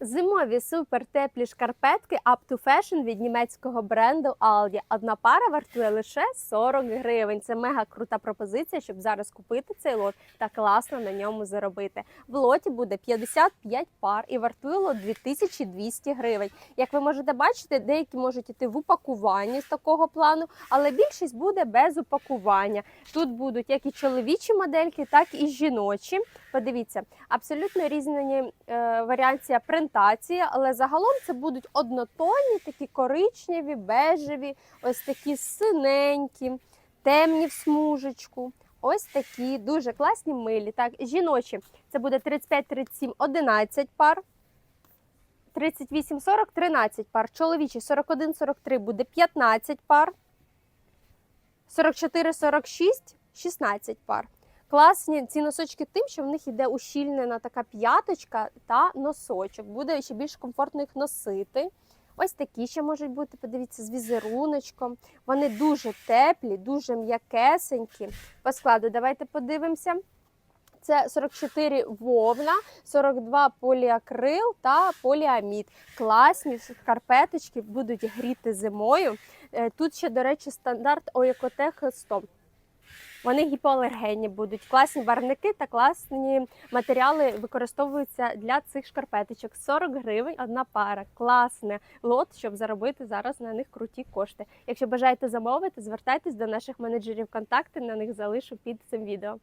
Зимові супертеплі шкарпетки Up to Fashion від німецького бренду Aldi. Одна пара вартує лише 40 гривень. Це мега крута пропозиція, щоб зараз купити цей лот та класно на ньому заробити. В лоті буде 55 пар і вартує лот 2200 гривень. Як ви можете бачити, деякі можуть іти в упакуванні з такого плану, але більшість буде без упакування. Тут будуть як і чоловічі модельки, так і жіночі. Подивіться, абсолютно різні е, варіація принтації, але загалом це будуть однотонні, такі коричневі, бежеві, ось такі синенькі, темні в смужечку. Ось такі дуже класні милі. Так, жіночі це буде 35-37, 11 пар. 38-40 – 13 пар. Чоловічі 41-43 буде 15 пар. 44-46 – 16 пар. Класні ці носочки тим, що в них іде ущільнена така п'яточка та носочок. Буде ще більш комфортно їх носити. Ось такі ще можуть бути, подивіться, з візеруночком. Вони дуже теплі, дуже м'якесенькі. По складу давайте подивимося. Це 44 вовна, 42 поліакрил та поліамід. Класні шкарпеточки будуть гріти зимою. Е, Тут ще, до речі, стандарт Оекотех 100. Вони гіпоалергенні будуть. Класні барвники та класні матеріали використовуються для цих шкарпеточок. 40 гривень одна пара. Класне лот, щоб заробити зараз на них круті кошти. Якщо бажаєте замовити, звертайтесь до наших менеджерів контакти, на них залишу під цим відео.